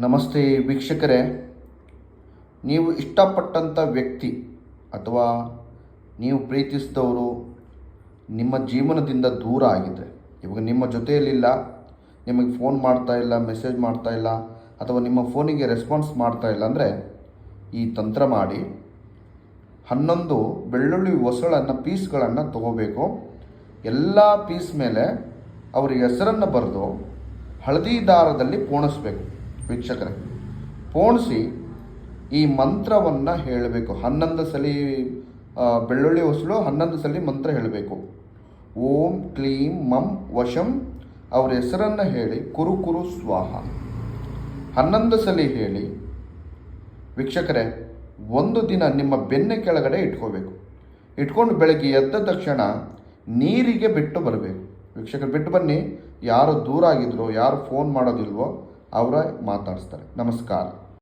ನಮಸ್ತೆ ವೀಕ್ಷಕರೇ. ನೀವು ಇಷ್ಟಪಟ್ಟಂಥ ವ್ಯಕ್ತಿ ಅಥವಾ ನೀವು ಪ್ರೀತಿಸಿದವರು ನಿಮ್ಮ ಜೀವನದಿಂದ ದೂರ ಆಗಿದ್ದರೆ ಇವಾಗ ನಿಮ್ಮ ಜೊತೆಯಲ್ಲಿಲ್ಲ, ನಿಮಗೆ ಫೋನ್ ಮಾಡ್ತಾ ಇಲ್ಲ, ಮೆಸೇಜ್ ಮಾಡ್ತಾ ಇಲ್ಲ, ಅಥವಾ ನಿಮ್ಮ ಫೋನಿಗೆ ರೆಸ್ಪಾನ್ಸ್ ಮಾಡ್ತಾ ಇಲ್ಲ ಅಂದರೆ ಈ ತಂತ್ರ ಮಾಡಿ ಹನ್ನೊಂದು ಬೆಳ್ಳುಳ್ಳಿ ಹೊಸಳನ್ನು, ಪೀಸ್ಗಳನ್ನು ತಗೋಬೇಕು. ಎಲ್ಲ ಪೀಸ್ ಮೇಲೆ ಅವರ ಹೆಸರನ್ನು ಬರೆದು ಹಳದಿ ದಾರದಲ್ಲಿ ಪೋಣಿಸ್ಬೇಕು ವೀಕ್ಷಕರೇ, ಪೋಣಿಸಿ ಈ ಮಂತ್ರವನ್ನು ಹೇಳಬೇಕು. ಹನ್ನೊಂದು ಸಲ ಬೆಳ್ಳುಳ್ಳಿ ಹೊಸಳು ಹನ್ನೊಂದು ಸಲ ಮಂತ್ರ ಹೇಳಬೇಕು. ಓಂ ಕ್ಲೀಂ ಮಂ ವಶಂ ಅವರ ಹೆಸರನ್ನು ಹೇಳಿ ಕುರು ಕುರು ಸ್ವಾಹ. ಹನ್ನೊಂದು ಸಲ ಹೇಳಿ, ವೀಕ್ಷಕರೇ, ಒಂದು ದಿನ ನಿಮ್ಮ ಬೆನ್ನ ಕೆಳಗಡೆ ಇಟ್ಕೋಬೇಕು. ಇಟ್ಕೊಂಡು ಬೆಳಗ್ಗೆ ಎದ್ದ ತಕ್ಷಣ ನೀರಿಗೆ ಬಿಟ್ಟು ಬರಬೇಕು. ವೀಕ್ಷಕರು, ಬಿಟ್ಟು ಬನ್ನಿ. ಯಾರು ದೂರ ಆಗಿದ್ರು ಯಾರು ಫೋನ್ ಮಾಡೋದಿಲ್ವೋ ಅವರ ಮಾತಾಡಿಸ್ತಾರೆ. ನಮಸ್ಕಾರ.